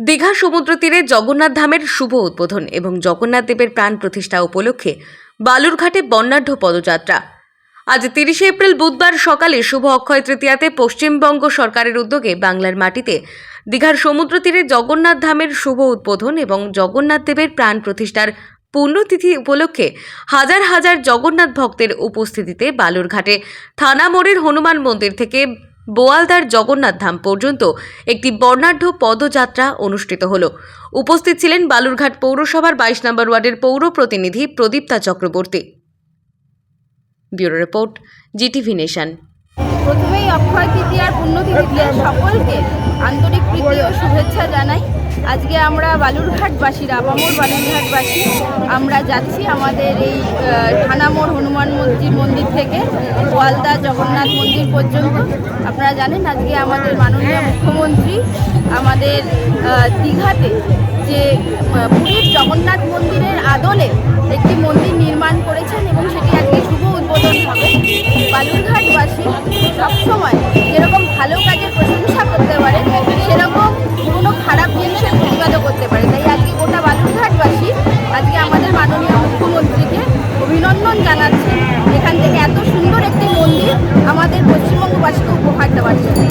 দীঘা সমুদ্র তীরে জগন্নাথ ধামের শুভ উদ্বোধন এবং জগন্নাথ দেবের প্রাণ প্রতিষ্ঠা উপলক্ষে বালুরঘাটে বর্ণাঢ্য পদযাত্রা। আজ তিরিশে এপ্রিল বুধবার সকালে শুভ অক্ষয় তৃতীয়াতে পশ্চিমবঙ্গ সরকারের উদ্যোগে বাংলার মাটিতে দীঘার সমুদ্র তীরে জগন্নাথ ধামের শুভ উদ্বোধন এবং জগন্নাথ দেবের প্রাণ প্রতিষ্ঠার পুণ্যতিথি উপলক্ষে হাজার হাজার জগন্নাথ ভক্তের উপস্থিতিতে বালুরঘাটে থানা মোড়ের হনুমান মন্দির থেকে বোয়ালদার জগন্নাথ ধাম পর্যন্ত একটি বর্ণাঢ্য পদযাত্রা অনুষ্ঠিত হল। উপস্থিত ছিলেন বালুরঘাট পৌরসভার বাইশ নম্বর ওয়ার্ডের পৌর প্রতিনিধি Pradipta Chakraborty. Bureau report, GTV nation. প্রথমেই অক্ষয় তৃতীয়ার পুণ্যতিথিতে সকলকে আন্তরিক প্রীতি ও শুভেচ্ছা জানাই। আজকে আমরা বালুরঘাটবাসীরা, আপামোর বালুরঘাটবাসী, আমরা যাচ্ছি আমাদের এই থানামোড় হনুমান শিবজি মন্দির থেকে গোয়ালদা জগন্নাথ মন্দির পর্যন্ত। আপনারা জানেন আজকে আমাদের মাননীয় মুখ্যমন্ত্রী আমাদের দীঘাতে যে পুরীর জগন্নাথ মন্দিরের আদলে একটি মন্দির নির্মাণ করেছেন এবং সেটি আজকে শুভ উদ্বোধন হবে। বালুরঘাটবাসী সবসময় যেরকম ভালো কাজের প্রশংসা করতে পারে, সেরকম কোনো খারাপ জিনিসের প্রতিবাদও করতে পারে। তাই আজকে গোটা বালুরঘাটবাসী আজকে আমাদের মাননীয় মুখ্যমন্ত্রীকে অভিনন্দন জানাচ্ছে। আমাদের পশ্চিমবঙ্গবাসীকে উপহার দেওয়ার জন্য